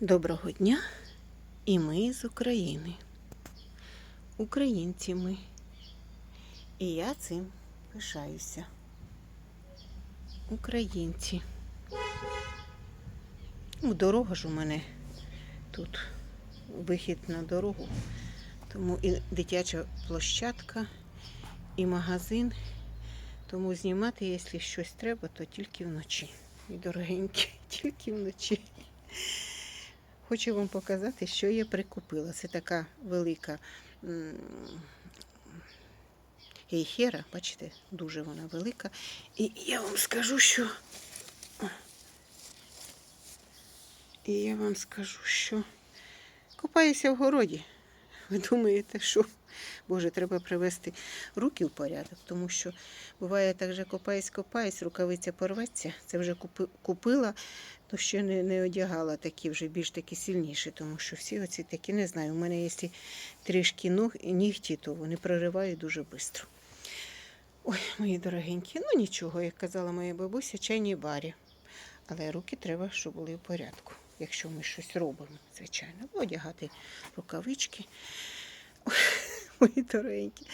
Доброго дня! І ми з України. Українці ми. І я цим пишаюся. Українці. Ну, дорога ж у мене тут вихід на дорогу. Тому і дитяча площадка, і магазин. Тому знімати, якщо щось треба, то тільки вночі. І дорогенькі, тільки вночі. Хочу вам показати, що я прикупила. Це така велика гейхера, бачите, дуже вона велика. І я вам скажу, що. І я вам скажу, що купаюся в городі. Ви думаєте, що Боже, треба привести руки в порядок, тому що буває так же копаюсь, копаюсь, рукавиця порветься. Це вже купила, то ще не, не одягала такі вже більш такі сильніші, тому що всі оці такі не знаю. У мене є трішки ног і нігті, то вони проривають дуже швидко. Ой, мої дорогенькі, ну нічого, як казала моя бабуся, чайні барі. Але руки треба, щоб були в порядку, якщо ми щось робимо, звичайно. Одягати рукавички. Мої дорогенькі,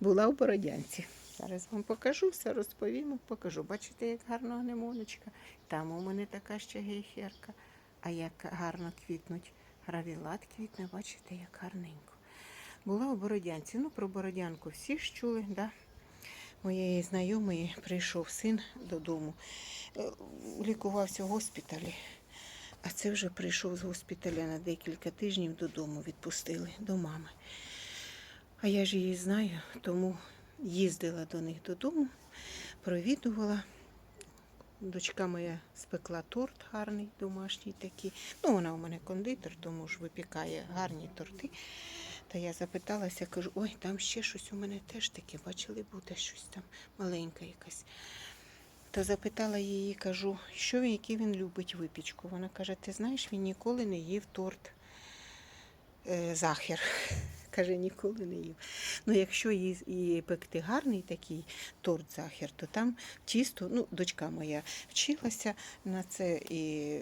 була в Бородянці. Зараз вам покажу, все розповім, покажу. Бачите, як гарно гнемоночка. Там у мене така ще гейхерка. А як гарно квітнуть гравілат квітне, бачите, як гарненько. Була у Бородянці. Ну, про Бородянку всі ж чули, да? Моєї знайомої прийшов син додому, Е, лікувався в госпіталі. А це вже прийшов з госпіталя на декілька тижнів додому, відпустили до мами. А я ж її знаю, тому їздила до них додому, провідувала. Дочка моя спекла торт гарний, домашній такий. Ну, вона у мене кондитер, тому ж випікає гарні торти. Та я запиталася, кажу, ой, там ще щось у мене теж таке, бачили, буде щось там маленьке якась. Та запитала її, кажу, що який він любить випічку. Вона каже, ти знаєш, він ніколи не їв торт е, захер. Каже, ніколи не їв. Ну, якщо її, пекти гарний такий торт захер, то там тісто, ну, дочка моя вчилася на це і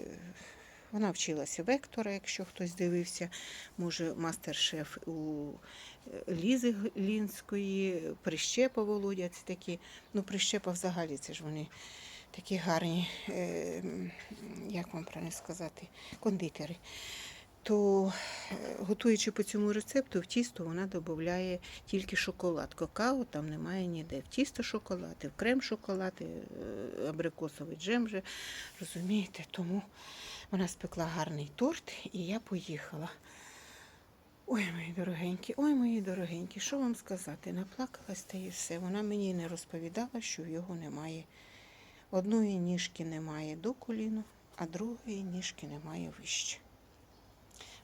вона вчилася вектора, якщо хтось дивився, може, мастер-шеф у е, Лізи Г- Лінської, Прищепа Володя, це такі, ну, Прищепа взагалі, це ж вони такі гарні, е, як вам правильно сказати, кондитери то е, готуючи по цьому рецепту, в тісто вона додає тільки шоколад. Какао там немає ніде. В тісто шоколад, в крем шоколад, е, абрикосовий джем вже, розумієте, тому вона спекла гарний торт, і я поїхала. Ой, мої дорогенькі, ой, мої дорогенькі, що вам сказати? Наплакалась та і все. Вона мені не розповідала, що в його немає. Одної ніжки немає до коліну, а другої ніжки немає вище.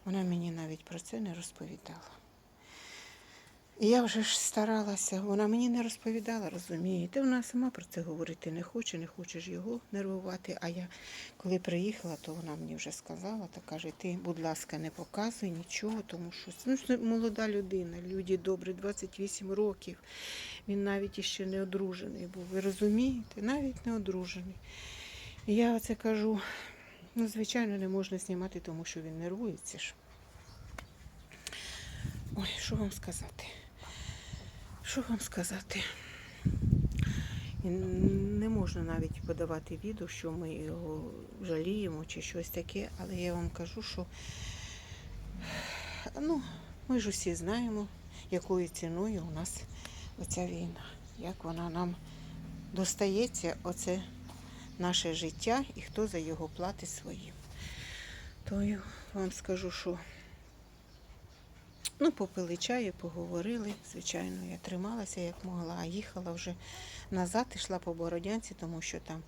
Вона мені навіть про це не розповідала. І я вже ж старалася, вона мені не розповідала, розумієте. Вона сама про це говорити не хоче, не хоче ж його нервувати. А я коли приїхала, то вона мені вже сказала та каже, ти, будь ласка, не показуй нічого, тому що ну, це молода людина, люди добрі, 28 років. Він навіть іще не одружений був. Ви розумієте? Навіть не одружений. І я оце кажу, ну, звичайно, не можна знімати, тому що він нервується ж. Ой, що вам сказати? Що вам сказати? Не можна навіть подавати відео, що ми його жаліємо чи щось таке, але я вам кажу, що ну, ми ж усі знаємо, якою ціною у нас оця війна, як вона нам достається, оце наше життя і хто за його платить своїм. То я вам скажу, що Ну, попили чаю, поговорили. Звичайно, я трималася як могла, а їхала вже назад, йшла по Бородянці, тому що там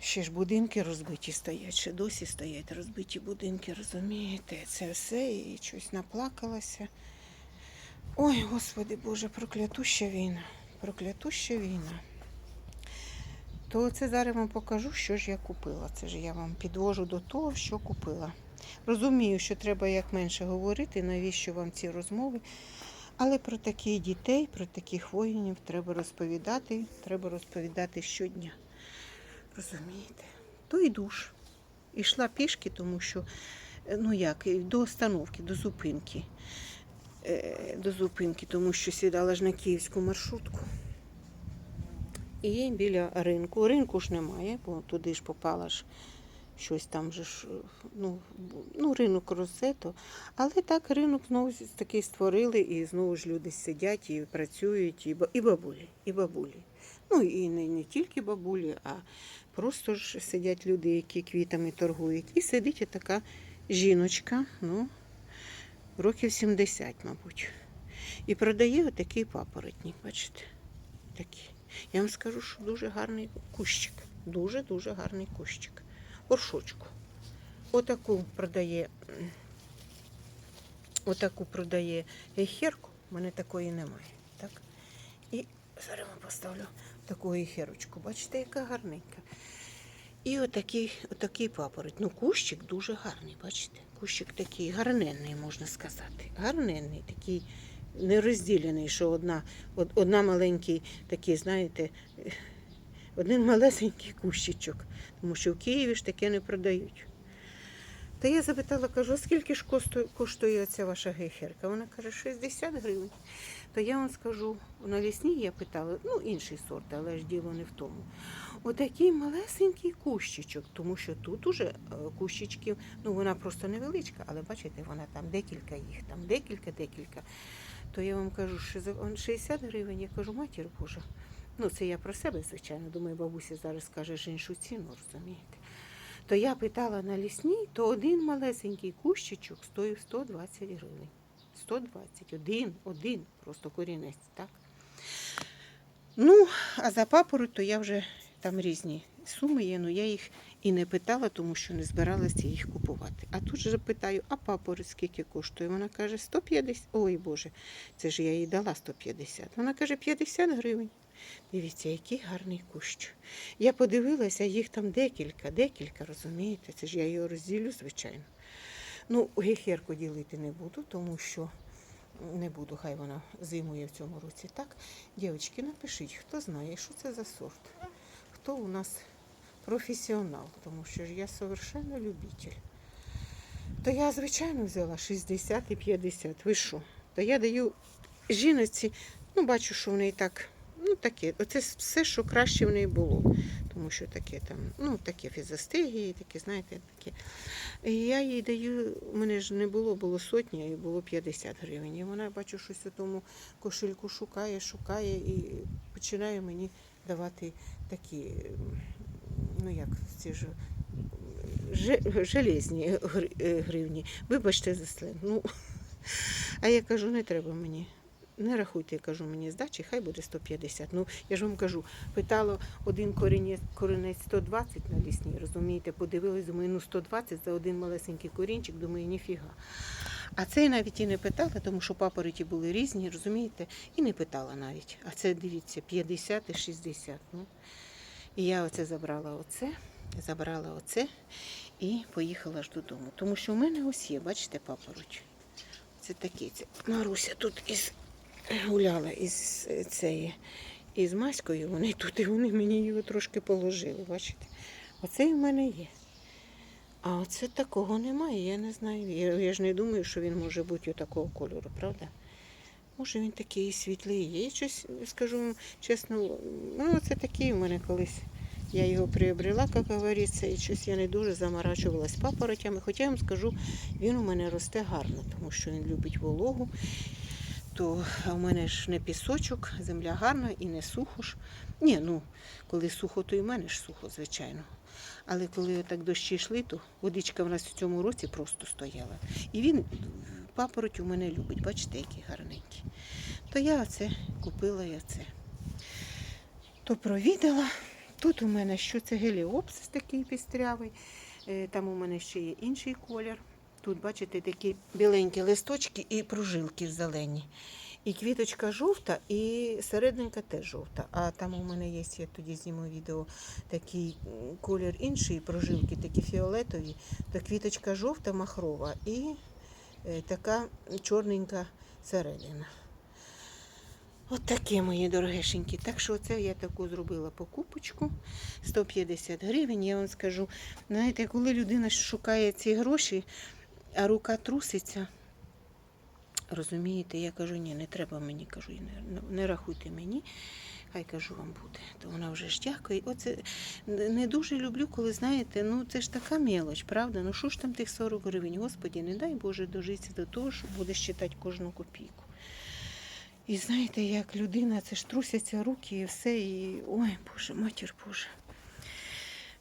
ще ж будинки розбиті стоять, ще досі стоять розбиті будинки, розумієте? Це все і щось наплакалася. Ой, Господи Боже, проклятуща війна, проклятуща війна. То це зараз вам покажу, що ж я купила. Це ж я вам підвожу до того, що купила. Розумію, що треба як менше говорити, навіщо вам ці розмови. Але про таких дітей, про таких воїнів треба розповідати, треба розповідати щодня. Розумієте? То і душ. йшла пішки, тому що, е, ну як, до остановки, до зупинки. Е, До зупинки, тому що сідала ж на київську маршрутку. І біля ринку. Ринку ж немає, бо туди ж попала ж щось там же ж, ну, ну ринок Розето. Але так ринок знову ж таки створили, і знову ж люди сидять і працюють, і бабулі, і бабулі. Ну і не, не тільки бабулі, а просто ж сидять люди, які квітами торгують. І сидить така жіночка, ну, років 70, мабуть. І продає отакий папоротник, бачите? Такий. Я вам скажу, що дуже гарний кущик. Дуже-дуже гарний кущик. Горшочку. Отаку продає. Отаку продає гейхерку. У мене такої немає. Так? І зараз вам поставлю таку гейхерочку. Бачите, яка гарненька. І отакий, отакий папороть. Ну, кущик дуже гарний, бачите? Кущик такий гарненний, можна сказати. Гарненний, такий нерозділений, що одна, одна маленький такий, знаєте, один малесенький кущичок. Тому що в Києві ж таке не продають. Та я запитала, кажу, скільки ж коштує, ця ваша гейхерка? Вона каже, 60 гривень. То я вам скажу, на лісній я питала, ну інший сорт, але ж діло не в тому. Отакий малесенький кущичок, тому що тут уже е, кущичків, ну вона просто невеличка, але бачите, вона там декілька їх, там декілька, декілька. То я вам кажу, що за 60 гривень, я кажу, матір Божа. Ну, це я про себе, звичайно. Думаю, бабуся зараз скаже ж іншу ціну, розумієте. То я питала на лісній, то один малесенький кущичок стоїв 120 гривень. 120, один, один, просто корінець, так? Ну, а за папороть, то я вже там різні суми є, ну я їх і не питала, тому що не збиралася їх купувати. А тут же питаю, а папороть скільки коштує? Вона каже, 150. Ой Боже, це ж я їй дала 150. Вона каже, 50 гривень. Дивіться, який гарний кущ. Я подивилася, їх там декілька, декілька, розумієте? Це ж я його розділю, звичайно. Ну, гехерку ділити не буду, тому що не буду, хай вона зимує в цьому році. Так, дівчатки, напишіть, хто знає, що це за сорт. Хто у нас професіонал, тому що я совершенно любитель. То я, звичайно, взяла 60 і 50. Ви що? То я даю жіноці, ну, бачу, що в неї так, ну таке, оце все, що краще в неї було. Тому що таке там, ну, таке фізостигії, таке, знаєте, таке. І я їй даю, у мене ж не було, було сотня, і було 50 гривень. І вона, бачу, щось у тому кошельку шукає, шукає і починає мені давати такі, ну як ці ж же- железні е, гривні. Вибачте за сленг. Ну, а я кажу, не треба мені. Не рахуйте, я кажу, мені здачі, хай буде 150. Ну, я ж вам кажу, питало один корінець, корінець 120 на лісній, розумієте, подивилась, думаю, ну 120 за один малесенький корінчик, думаю, ніфіга. А це я навіть і не питала, тому що папороті були різні, розумієте, і не питала навіть. А це, дивіться, 50 і 60. Ну. І я оце забрала оце, забрала оце і поїхала ж додому. Тому що в мене ось є, бачите, папороть. Це такі. Це Маруся тут із гуляла із цієї, із Маською, вони тут, і вони мені його трошки положили, бачите. Оце і в мене є. А оце такого немає, я не знаю. Я, я ж не думаю, що він може бути такого кольору, правда? Може він такий світлий є. Щось скажу вам чесно, ну це такий у мене колись. Я його приобрела, як говориться, і щось я не дуже заморачувалась папоротями. Хоча я вам скажу, він у мене росте гарно, тому що він любить вологу. То у мене ж не пісочок, земля гарна і не сухо ж. Ні, ну, коли сухо, то і в мене ж сухо, звичайно. Але коли отак дощі йшли, то водичка в нас в цьому році просто стояла. І він папороть у мене любить, бачите, який гарненький. То я оце купила я це. То провідала. Тут у мене що це геліопсис такий пістрявий. Е, Там у мене ще є інший колір. Тут, бачите, такі біленькі листочки і прожилки зелені. І квіточка жовта, і серединка теж жовта. А там у мене є, я тоді зніму відео, такий колір інший, прожилки такі фіолетові, то квіточка жовта, махрова і така чорненька середина. От таке, мої дорогешенькі. Так що це я таку зробила покупочку. 150 гривень. Я вам скажу, знаєте, коли людина шукає ці гроші, а рука труситься. Розумієте, я кажу, ні, не треба мені, кажу, не рахуйте мені, хай кажу вам буде. То вона вже ж дякує. Оце не дуже люблю, коли знаєте, ну це ж така мелоч, правда? Ну що ж там тих 40 гривень? Господі, не дай Боже дожитися до того, що буде считати кожну копійку. І знаєте, як людина, це ж трусяться руки і все, і ой, Боже, матір Боже.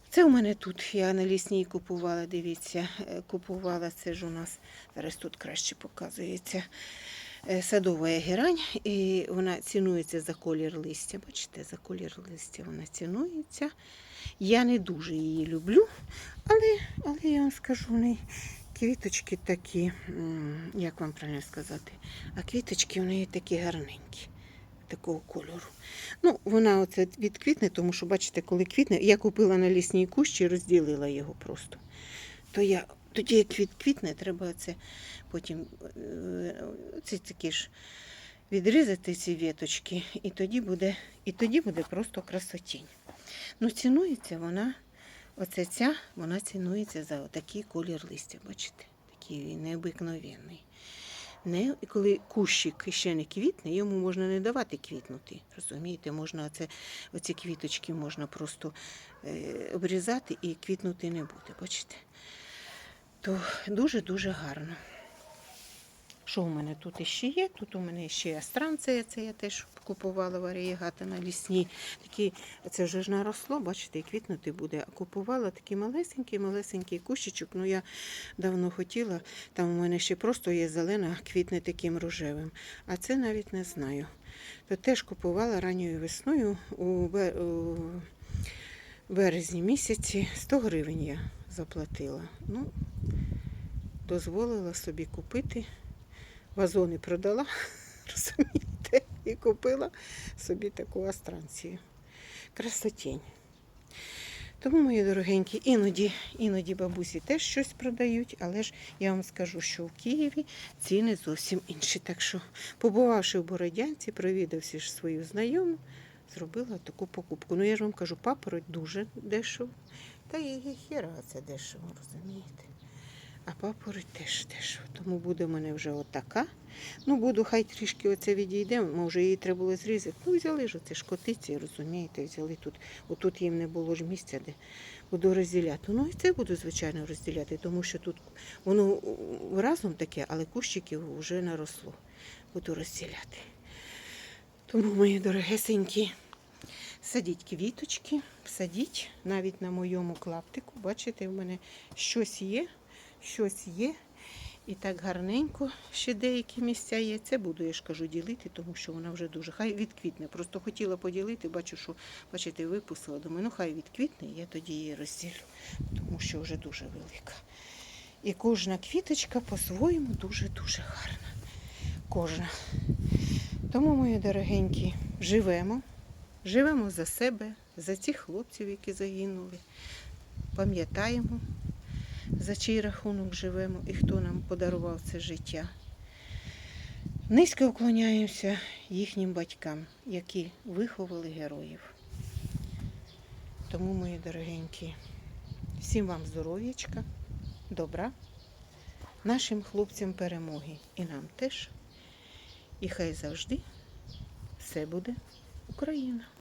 Це у мене тут, я на лісній купувала, дивіться, е, купувала, це ж у нас, зараз тут краще показується, садова герань, і вона цінується за колір листя. Бачите, за колір листя вона цінується. Я не дуже її люблю, але, але я вам скажу, в квіточки такі, як вам правильно сказати, а квіточки в неї такі гарненькі, такого кольору. Ну, вона оце відквітне, тому що, бачите, коли квітне, я купила на лісній кущі і розділила його просто. То я тоді, як квіт квітне, треба це потім е, ці такі ж відрізати ці віточки, і тоді буде, і тоді буде просто красотінь. Ну, цінується вона, оце ця, вона цінується за такий колір листя, бачите? Такий необикновенний. Не, коли кущик ще не квітне, йому можна не давати квітнути. Розумієте, можна оце, оці квіточки можна просто е, обрізати і квітнути не буде. Бачите? То дуже-дуже гарно. Що у мене тут іще є? Тут у мене ще астранція, це я теж купувала варієгата на лісній. Такі, це вже ж наросло, бачите, і квітнути буде. А купувала такий малесенький, малесенький кущичок. Ну я давно хотіла. Там у мене ще просто є зелена, квітне таким рожевим. А це навіть не знаю. То теж купувала ранньою весною у березні місяці 100 гривень я заплатила. Ну, дозволила собі купити. Вазони продала, розумієте, і купила собі таку астранцію. Красотінь. Тому, мої дорогенькі, іноді, іноді бабусі теж щось продають, але ж я вам скажу, що в Києві ціни зовсім інші. Так що, побувавши в Бородянці, провідавши свою знайому, зробила таку покупку. Ну, я ж вам кажу, папороть дуже дешево. Та і хіра це дешево, розумієте? А папороть теж дешево. Тому буде в мене вже отака. Ну, буду, хай трішки оце відійде, може її треба було зрізати. Ну, взяли ж оце шкотиці, розумієте, взяли тут. Отут їм не було ж місця, де буду розділяти. Ну і це буду, звичайно, розділяти, тому що тут воно разом таке, але кущиків вже наросло. Буду розділяти. Тому, мої дорогесенькі, садіть квіточки, садіть навіть на моєму клаптику. Бачите, в мене щось є, щось є. І так гарненько ще деякі місця є. Це буду, я ж кажу, ділити, тому що вона вже дуже. Хай відквітне. Просто хотіла поділити, бачу, що бачите, випустила. Думаю, ну хай відквітне, я тоді її розділю, тому що вже дуже велика. І кожна квіточка по-своєму дуже-дуже гарна. Кожна. Тому, мої дорогенькі, живемо. Живемо за себе, за цих хлопців, які загинули. Пам'ятаємо, за чий рахунок живемо і хто нам подарував це життя. Низько вклоняємося їхнім батькам, які виховали героїв. Тому, мої дорогенькі, всім вам здоров'ячка, добра, нашим хлопцям перемоги і нам теж. І хай завжди все буде Україна.